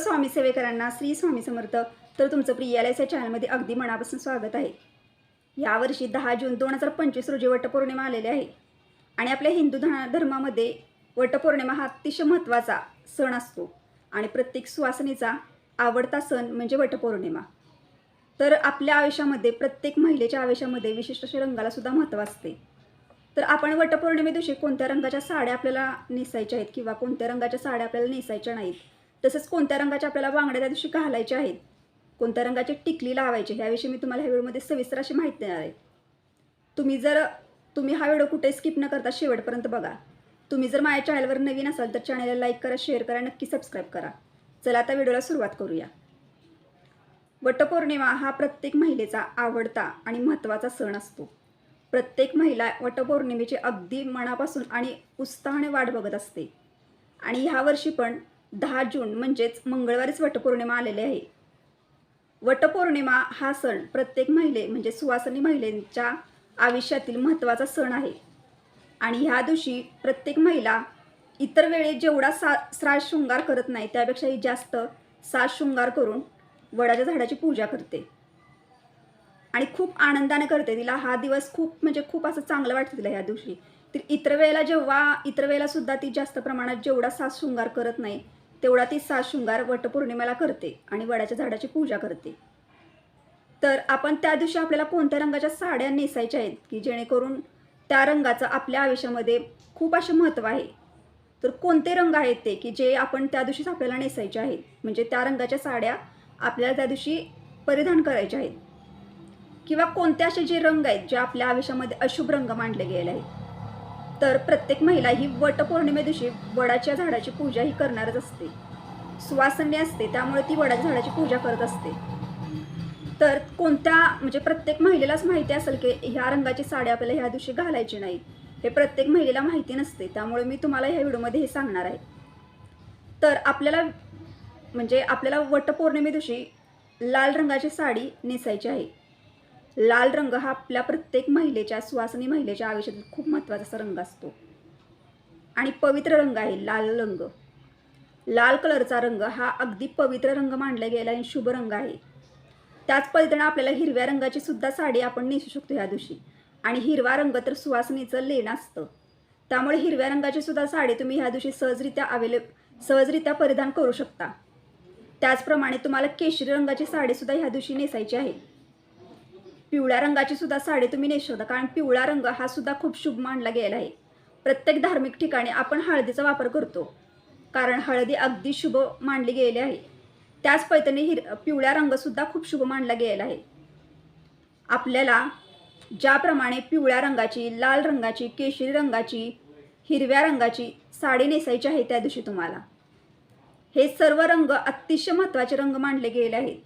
स्वामी सेवेकरांना श्री स्वामी समर्थ. तर तुमचं प्रियालयच्या चॅनलमध्ये अगदी मनापासून स्वागत आहे. यावर्षी दहा जून दोन हजार पंचवीस रोजी वटपौर्णिमा आलेली आहे. आणि आपल्या हिंदू धर्मामध्ये वटपौर्णिमा हा अतिशय महत्त्वाचा सण असतो. आणि प्रत्येक सुवासिनीचा आवडता सण म्हणजे वटपौर्णिमा. तर आपल्या आयुष्यामध्ये प्रत्येक महिलेच्या आयुष्यामध्ये विशिष्ट अशा रंगालासुद्धा महत्त्व असते. तर आपण वटपौर्णिमे दिवशी कोणत्या रंगाच्या साड्या आपल्याला नेसायच्या आहेत किंवा कोणत्या रंगाच्या साड्या आपल्याला नेसायच्या नाहीत? तसंच कोणत्या रंगाच्या आपल्याला बांगड्या त्या दिवशी घालायच्या आहेत? कोणत्या रंगाची टिकली लावायची? ह्याविषयी मी तुम्हाला ह्या व्हिडिओमध्ये सविस्तर अशी माहिती देणार आहे. तुम्ही जर तुम्ही हा व्हिडिओ कुठे स्किप न करता शेवटपर्यंत बघा. तुम्ही जर माझ्या चॅनलवर नवीन असाल तर चॅनलला लाईक करा शेअर करा नक्की सबस्क्राईब करा. चला आता व्हिडिओला सुरुवात करूया. वटपौर्णिमा हा प्रत्येक महिलेचा आवडता आणि महत्त्वाचा सण असतो. प्रत्येक महिला वटपौर्णिमेची अगदी मनापासून आणि उत्साहाने वाट बघत असते. आणि ह्या वर्षी पण दहा जून म्हणजेच मंगळवारीच वटपौर्णिमा आलेली आहे. वटपौर्णिमा हा सण प्रत्येक महिले म्हणजे सुवासनी महिलेच्या आयुष्यातील महत्त्वाचा सण आहे. आणि ह्या दिवशी प्रत्येक महिला इतर वेळी जेवढा सा साज शृंगार करत नाही त्यापेक्षाही जास्त साज शृंगार करून वडाच्या झाडाची पूजा करते. आणि खूप आनंदाने करते. तिला हा दिवस खूप म्हणजे खूप असं चांगलं वाटतं तिला ह्या दिवशी. तर इतर वेळेला जेव्हा इतर वेळेला सुद्धा ती जास्त प्रमाणात जेवढा सास शृंगार करत नाही तेवढा ती सास शृंगार वटपौर्णिमेला करते आणि वडाच्या झाडाची पूजा करते. तर आपण त्या दिवशी आपल्याला कोणत्या रंगाच्या साड्या नेसायच्या आहेत की जेणेकरून त्या रंगाचं आपल्या आयुष्यामध्ये खूप असे महत्त्व आहे? तर कोणते रंग आहेत ते की जे आपण त्या दिवशीच आपल्याला नेसायचे आहेत? म्हणजे त्या रंगाच्या साड्या आपल्याला त्या दिवशी परिधान करायच्या आहेत. किंवा कोणते असे जे रंग आहेत जे आपल्या आयुष्यामध्ये अशुभ रंग मानले गेले आहेत? तर प्रत्येक महिला ही वटपौर्णिमे दिवशी वडाच्या झाडाची पूजा ही करणारच असते. सुवासनी असते त्यामुळे ती वडाच्या झाडाची पूजा करत असते. तर कोणत्या म्हणजे प्रत्येक महिलेलाच माहिती असेल की ह्या रंगाची साडी आपल्याला ह्या दिवशी घालायची नाही. हे प्रत्येक महिलेला माहिती नसते त्यामुळे मी तुम्हाला ह्या व्हिडिओमध्ये हे सांगणार आहे. तर आपल्याला म्हणजे आपल्याला वटपौर्णिमे दिवशी लाल रंगाची साडी नेसायची आहे. लाल रंग हा आपल्या प्रत्येक महिलेच्या सुवासनी महिलेच्या आयुष्यातील खूप महत्त्वाचा असा रंग असतो. आणि पवित्र रंग आहे लाल रंग. लाल कलरचा रंग हा अगदी पवित्र रंग मानला गेला आणि शुभ रंग आहे. त्याच पद्धतीने आपल्याला हिरव्या रंगाची सुद्धा साडी आपण नेसू शकतो ह्या दिवशी. आणि हिरवा रंग तर सुवासनीचं लेण असतं. त्यामुळे हिरव्या रंगाची सुद्धा साडी तुम्ही ह्या दिवशी सहजरित्या अवेलेब सहजरित्या परिधान करू शकता. त्याचप्रमाणे तुम्हाला केशरी रंगाची साडीसुद्धा ह्या दिवशी नेसायची आहे. पिवळ्या रंगाची सुद्धा साडी तुम्ही नेसू शकता. कारण पिवळा रंग हा सुद्धा खूप शुभ मानला गेला आहे. प्रत्येक धार्मिक ठिकाणी आपण हळदीचा वापर करतो. कारण हळदी अगदी शुभ मानली गेली आहे. त्याच पैतने हिर पिवळ्या रंगसुद्धा खूप शुभ मानला गेलेला आहे. आपल्याला ज्याप्रमाणे पिवळ्या रंगाची लाल रंगाची केशरी रंगाची हिरव्या रंगाची साडी नेसायची आहे त्या दिवशी तुम्हाला. हे सर्व रंग अतिशय महत्त्वाचे रंग मानले गेले आहेत.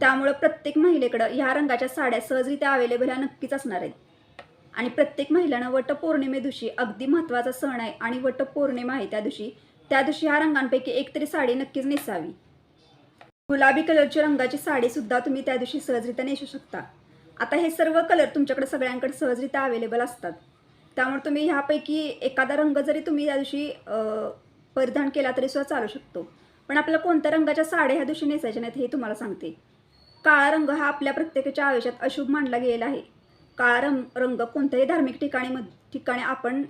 त्यामुळं प्रत्येक महिलेकडं ह्या रंगाच्या साड्या सहजरित्या अवेलेबल ह्या नक्कीच असणार आहेत. आणि प्रत्येक महिलानं वटपौर्णिमे दिवशी अगदी महत्त्वाचा सण आहे आणि वटपौर्णिमा आहे त्या दिवशी. त्या दिवशी ह्या रंगांपैकी एक तरी साडी नक्कीच नेसावी. गुलाबी कलरची रंगाची साडीसुद्धा तुम्ही त्या दिवशी सहजरित्या नेसू शकता. आता हे सर्व कलर तुमच्याकडे सगळ्यांकडे सहजरित्या अवेलेबल असतात. त्यामुळे तुम्ही ह्यापैकी एखादा रंग जरी तुम्ही त्या दिवशी परिधान केला तरी सुद्धा चालू शकतो. पण आपल्याला कोणत्या रंगाच्या साड्या ह्या दिवशी नेसायच्या नाहीत हे तुम्हाला सांगते. काळा रंग हा आपल्या प्रत्येकाच्या आयुष्यात अशुभ मानला गेलेला आहे. काळा रंग रंग कोणत्याही धार्मिक ठिकाणी मध- ठिकाणी आपण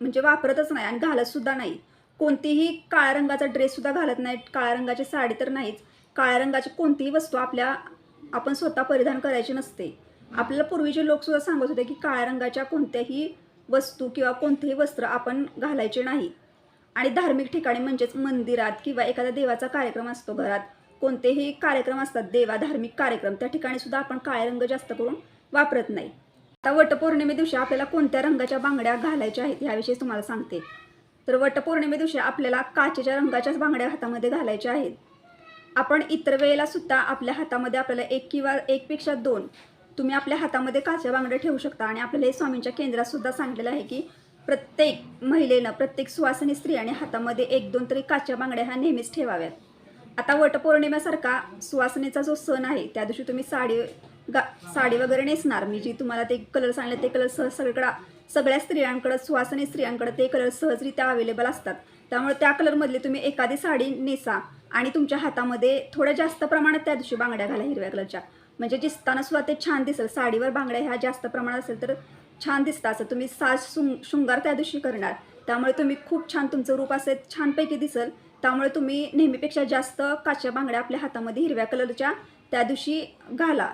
म्हणजे वापरतच नाही आणि घालतसुद्धा नाही. कोणतीही काळ्या रंगाचा ड्रेससुद्धा घालत नाही काळ्या रंगाची साडी तर नाहीच. काळ्या रंगाची कोणतीही वस्तू आपल्या आपण स्वतः परिधान करायची नसते. आपल्याला पूर्वीचे लोकसुद्धा सांगत होते की काळ्या रंगाच्या कोणत्याही वस्तू किंवा कोणतेही वस्त्र आपण घालायचे नाही. आणि धार्मिक ठिकाणी म्हणजेच मंदिरात किंवा एखाद्या देवाचा कार्यक्रम असतो घरात कोणतेही कार्यक्रम असतात देवा धार्मिक कार्यक्रम त्या ठिकाणी सुद्धा आपण काळे रंग जास्त करून वापरत नाही. आता वटपौर्णिमे दिवशी आपल्याला कोणत्या रंगाच्या बांगड्या घालायच्या आहेत ह्याविषयी तुम्हाला सांगते. तर वटपौर्णिमे दिवशी आपल्याला काचेच्या रंगाच्याच बांगड्या हातामध्ये घालायच्या आहेत. आपण इतर वेळेला सुद्धा आपल्या हातामध्ये आपल्याला एक किंवा एकपेक्षा दोन तुम्ही आपल्या हातामध्ये काच्या बांगड्या ठेवू शकता. आणि आपल्याला हे स्वामींच्या केंद्रात सुद्धा सांगितलेलं आहे की प्रत्येक महिलेनं प्रत्येक सुवासिनी स्त्रियाने हातामध्ये एक दोन तरी काच्या बांगड्या ह्या नेहमीच ठेवाव्यात. आता वटपौर्णिमेसारखा सुवासनेचा जो सण आहे त्या दिवशी तुम्ही साडी गा साडी वगैरे नेसणार. मी जी तुम्हाला ते कलर सांगले ते कलर सहज सगळीकडं सगळ्या स्त्रियांकडं सुवासने स्त्रियांकडे ते कलर सहजरित्या अवेलेबल असतात. त्यामुळे त्या कलरमधली तुम्ही एखादी साडी नेसा आणि तुमच्या हातामध्ये थोड्या जास्त प्रमाणात त्या दिवशी बांगड्या घाला हिरव्या कलरच्या. म्हणजे दिसताना सुद्धा ते छान दिसेल. साडीवर बांगड्या ह्या जास्त प्रमाणात असेल तर छान दिसतं असं तुम्ही साज शृंगार त्या दिवशी करणार. त्यामुळे तुम्ही खूप छान तुमचं रूप असे छानपैकी दिसेल. त्यामुळे तुम्ही नेहमीपेक्षा जास्त काच्या बांगड्या आपल्या हातामध्ये हिरव्या कलरच्या त्या दिवशी घाला.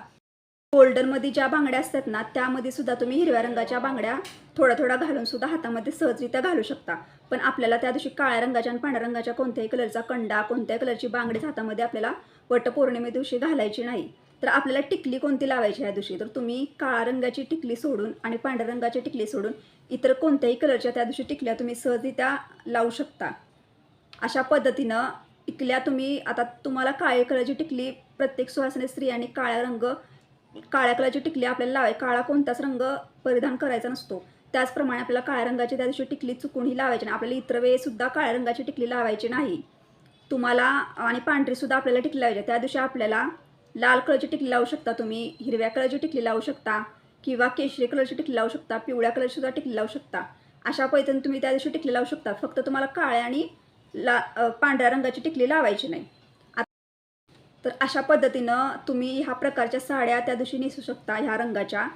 गोल्डनमध्ये ज्या बांगड्या असतात ना त्यामध्ये सुद्धा तुम्ही हिरव्या रंगाच्या बांगड्या थोड्या थोड्या घालून सुद्धा हातामध्ये सहजरित्या घालू शकता. पण आपल्याला त्या दिवशी काळ्या रंगाच्या आणि पांढऱ्या रंगाच्या कोणत्याही कलरचा कंडा कोणत्याही कलरची बांगडीच हातामध्ये आपल्याला वटपौर्णिमे दिवशी घालायची नाही. तर आपल्याला टिकली कोणती लावायची या दिवशी? तर तुम्ही काळ्या रंगाची टिकली सोडून आणि पांढऱ्या रंगाची टिकली सोडून इतर कोणत्याही कलरच्या त्या दिवशी टिकल्या तुम्ही सहजरित्या लावू शकता. अशा पद्धतीनं टिकल्या तुम्ही आता तुम्हाला काळ्या कलरची टिकली प्रत्येक सुहासने स्त्रियांनी काळ्या रंग काळ्या कलरची टिकली आपल्याला लावाय काळा कोणताच रंग परिधान करायचा नसतो. त्याचप्रमाणे आपल्याला काळ्या रंगाची त्या दिवशी टिकली चुकूनही लावायची नाही. आपल्याला इतर वेळेसुद्धा काळ्या रंगाची टिकली लावायची नाही. तुम्हाला आणि पांढरीसुद्धा आपल्याला टिकली लावायची आहे. त्या दिवशी आपल्याला लाल कलरची टिकली लावू शकता तुम्ही हिरव्या कलरची टिकली लावू शकता किंवा केशरी कलरची टिकली लावू शकता पिवळ्या कलरची सुद्धा टिकली लावू शकता. अशा पद्धतीने तुम्ही त्या दिवशी टिकली लावू शकता. फक्त तुम्हाला काळ्या आणि ला पांढऱ्या रंगाची टिकली लावायची नाही. तर अशा पद्धतीनं तुम्ही ह्या प्रकारच्या साड्या त्या दिवशी नेसू शकता ह्या रंगाच्या.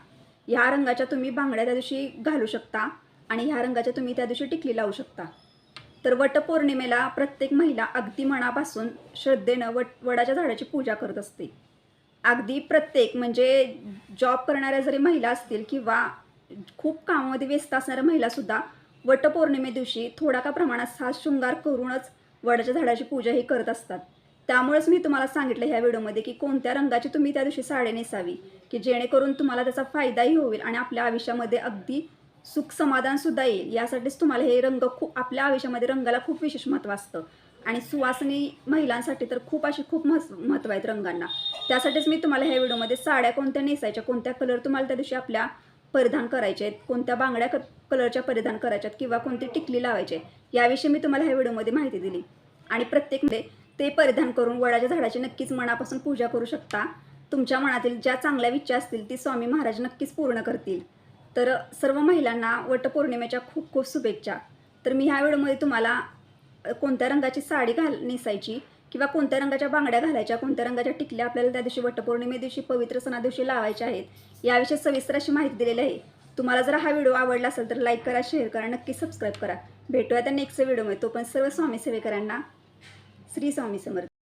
ह्या रंगाच्या तुम्ही बांगड्या त्या दिवशी घालू शकता आणि ह्या रंगाच्या तुम्ही त्या दिवशी टिकली लावू शकता. तर वटपौर्णिमेला प्रत्येक महिला अगदी मनापासून श्रद्धेनं वट वडाच्या झाडाची पूजा करत असते. अगदी प्रत्येक म्हणजे जॉब करणाऱ्या जरी महिला असतील किंवा खूप कामामध्ये व्यस्त असणाऱ्या महिलासुद्धा वटपौर्णिमे दिवशी थोडा का प्रमाणात साज शृंगार करूनच वडाच्या झाडाची पूजा ही करत असतात. त्यामुळेच मी तुम्हाला सांगितलं ह्या व्हिडिओमध्ये की कोणत्या रंगाची तुम्ही त्या दिवशी साडी नेसावी की जेणेकरून तुम्हाला त्याचा फायदाही होईल आणि आपल्या आयुष्यामध्ये अगदी सुख समाधानसुद्धा येईल. यासाठीच तुम्हाला हे रंग खूप आपल्या आयुष्यामध्ये रंगाला खूप विशेष महत्त्व असतं. आणि सुवासनी महिलांसाठी तर खूप अशी खूप महत्त्व महत्त्व आहेत रंगांना. त्यासाठीच मी तुम्हाला ह्या व्हिडिओमध्ये साड्या कोणत्या नेसायच्या कोणत्या कलर तुम्हाला त्या दिवशी आपल्या परिधान करायचे आहेत कोणत्या बांगड्या क कलरच्या परिधान करायच्यात किंवा कोणती टिकली लावायचे याविषयी मी तुम्हाला ह्या व्हिडिओमध्ये माहिती दिली. आणि प्रत्येकमध्ये ते परिधान करून वडाच्या झाडाची नक्कीच मनापासून पूजा करू शकता. तुमच्या मनातील ज्या चांगल्या इच्छा असतील ती स्वामी महाराज नक्कीच पूर्ण करतील. तर सर्व महिलांना वटपौर्णिमेच्या खूप खूप शुभेच्छा. तर मी ह्या व्हिडिओमध्ये तुम्हाला कोणत्या रंगाची साडी घाल नेसायची किंवा कोणत्या रंगाच्या बांगड्या घालायच्या कोणत्या रंगाच्या टिकल्या आपल्याला त्या दिवशी वटपौर्णिमे दिवशी पवित्र सणा दिवशी लावायच्या आहेत याविषयी सविस्तर अशी माहिती दिलेली आहे. तुम्हाला जर हा व्हिडिओ आवडला असेल तर लाईक करा शेअर करा नक्की सबस्क्राईब करा. भेटूया त्या नेक्स्ट व्हिडिओमध्ये. तो पण सर्व स्वामी सेवेकरांना श्री स्वामी समर्थ.